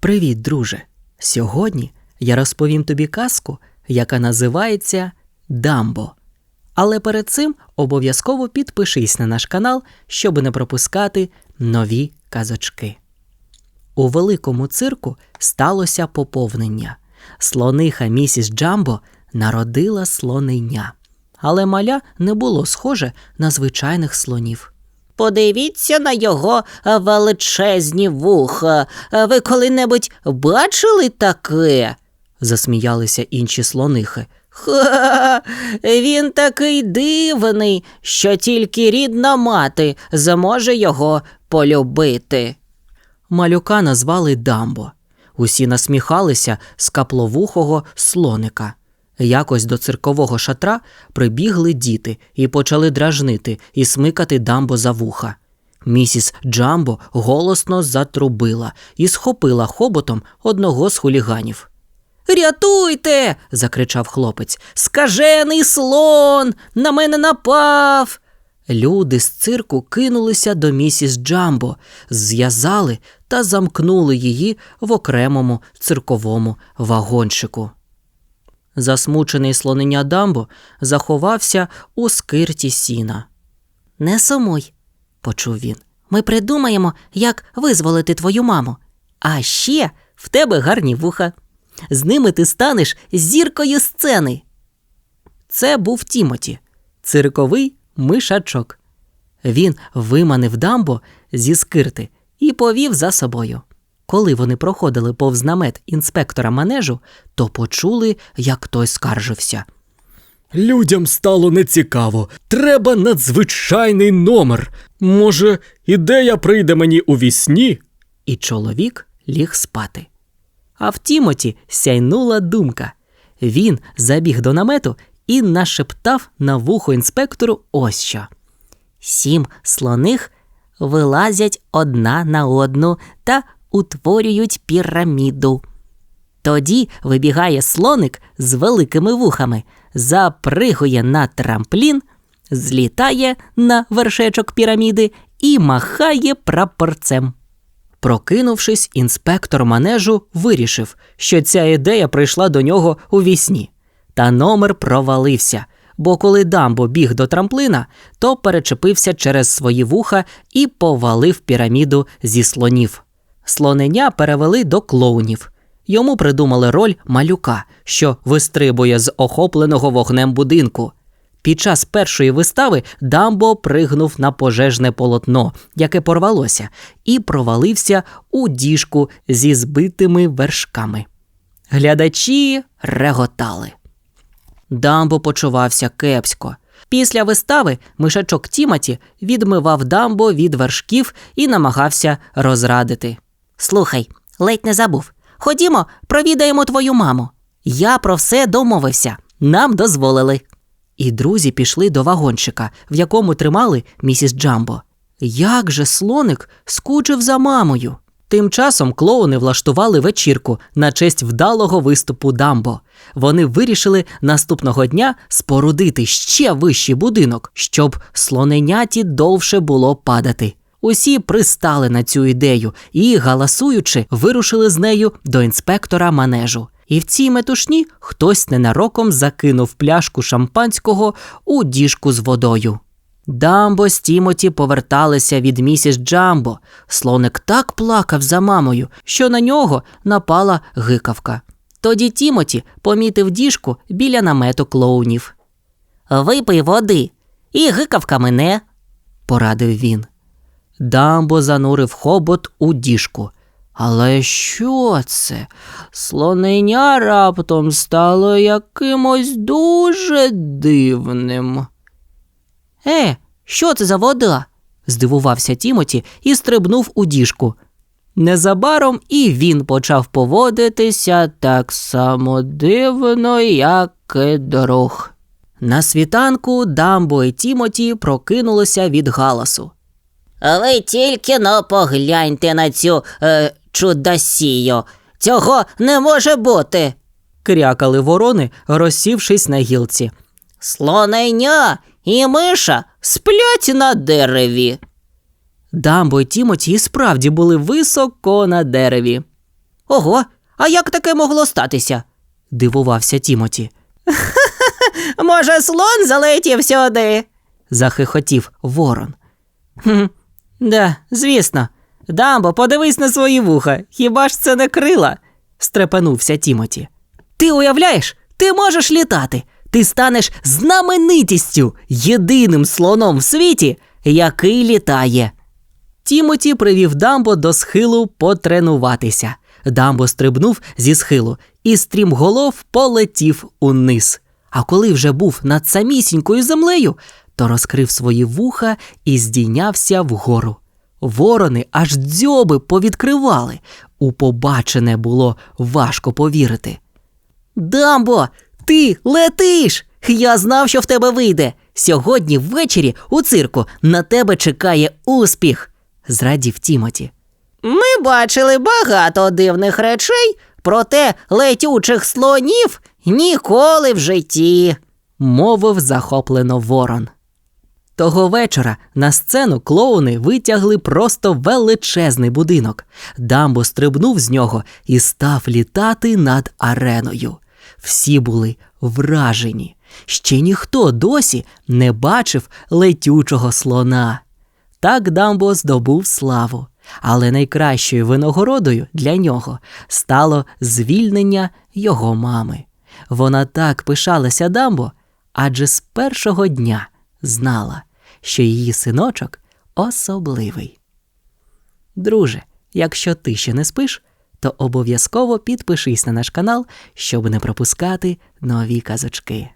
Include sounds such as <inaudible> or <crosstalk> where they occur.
Привіт, друже! Сьогодні я розповім тобі казку, яка називається Дамбо. Але перед цим обов'язково підпишись на наш канал, щоб не пропускати нові казочки. У великому цирку сталося поповнення. Слониха місіс Джамбо народила слонення, але маля не було схоже на звичайних слонів. Подивіться на його е, величезні вуха. Е, Ви коли-небудь бачили таке? Засміялися інші слонихи. Ха, він такий дивний, що тільки рідна мати зможе його полюбити. Малюка назвали Дамбо. Усі насміхалися з капловухого слоника. Якось до циркового шатра прибігли діти і почали дражнити і смикати Дамбо за вуха. Місіс Джамбо голосно затрубила і схопила хоботом одного з хуліганів. Рятуйте. закричав хлопець. Скажений слон на мене напав. Люди з цирку кинулися до місіс Джамбо, зв'язали та замкнули її в окремому цирковому вагончику. Засмучений слонення Дамбо заховався у скирті сіна. Не сумуй, почув він. Ми придумаємо, як визволити твою маму. А ще в тебе гарні вуха. З ними ти станеш зіркою сцени. Це був Тімоті, цирковий мишачок. Він виманив дамбо зі скирти і повів за собою. Коли вони проходили повз намет інспектора манежу, то почули, як той скаржився. Людям стало нецікаво. Треба надзвичайний номер. Може, ідея прийде мені у вісні? І чоловік ліг спати. А в Тімоті сяйнула думка. Він забіг до намету і нашептав на вухо інспектору ось що. Сім слоних вилазять одна на одну та утворюють піраміду. Тоді вибігає слоник з великими вухами, запригує на трамплін, злітає на вершечок піраміди і махає прапорцем. Прокинувшись, інспектор манежу вирішив, що ця ідея прийшла до нього у вісні. Та номер провалився, бо коли Дамбо біг до трамплина, то перечепився через свої вуха і повалив піраміду зі слонів. Слонення перевели до клоунів. Йому придумали роль малюка, що вистрибує з охопленого вогнем будинку. Під час першої вистави Дамбо пригнув на пожежне полотно, яке порвалося, і провалився у діжку зі збитими вершками. Глядачі реготали. Дамбо почувався кепсько. Після вистави мишачок Тімоті відмивав дамбо від вершків і намагався розрадити. Слухай, ледь не забув. Ходімо, провідаємо твою маму. Я про все домовився. Нам дозволили. І друзі пішли до вагончика, в якому тримали місіс Джамбо. Як же слоник скучив за мамою. Тим часом клоуни влаштували вечірку на честь вдалого виступу Дамбо. Вони вирішили наступного дня спорудити ще вищий будинок, щоб слоненяті довше було падати. Усі пристали на цю ідею і, галасуючи, вирушили з нею до інспектора манежу. І в цій метушні хтось ненароком закинув пляшку шампанського у діжку з водою. Дамбо з Тімоті поверталися від місіс Джамбо. Слоник так плакав за мамою, що на нього напала гикавка. Тоді Тімоті помітив діжку біля намету клоунів. Випий води, і гикавка мене, порадив він. Дамбо занурив хобот у діжку. Але що це? Слонення раптом стало якимось дуже дивним. Е, що це за вода? здивувався Тімоті і стрибнув у діжку. Незабаром і він почав поводитися так само дивно, як і друг. На світанку Дамбо і Тімоті прокинулися від галасу. Ви тільки но погляньте на цю е, чудосію. Цього не може бути. крякали ворони, розсівшись на гілці. Слонення і миша сплять на дереві. Дамбо і Тімоті і справді були високо на дереві. Ого, а як таке могло статися? дивувався Тімоті. <laughs> Може, слон залетів сюди? Захихотів ворон. Хм, да, звісно. Дамбо, подивись на свої вуха. Хіба ж це не крила? стрепенувся Тімоті. Ти уявляєш, ти можеш літати. Ти станеш знаменитістю, єдиним слоном в світі, який літає. Тімоті привів Дамбо до схилу потренуватися. Дамбо стрибнув зі схилу і стрімголов полетів униз. А коли вже був над самісінькою землею, то розкрив свої вуха і здійнявся вгору. Ворони аж дзьоби повідкривали. У побачене було важко повірити. Дамбо, ти летиш! Я знав, що в тебе вийде. Сьогодні ввечері у цирку на тебе чекає успіх. Зрадів Тімоті. Ми бачили багато дивних речей, проте летючих слонів ніколи в житті. мовив захоплено ворон. Того вечора на сцену клоуни витягли просто величезний будинок. Дамбо стрибнув з нього і став літати над ареною. Всі були вражені. Ще ніхто досі не бачив летючого слона. Так Дамбо здобув славу, але найкращою винагородою для нього стало звільнення його мами. Вона так пишалася Дамбо, адже з першого дня знала, що її синочок особливий. Друже, якщо ти ще не спиш, то обов'язково підпишись на наш канал, щоб не пропускати нові казочки.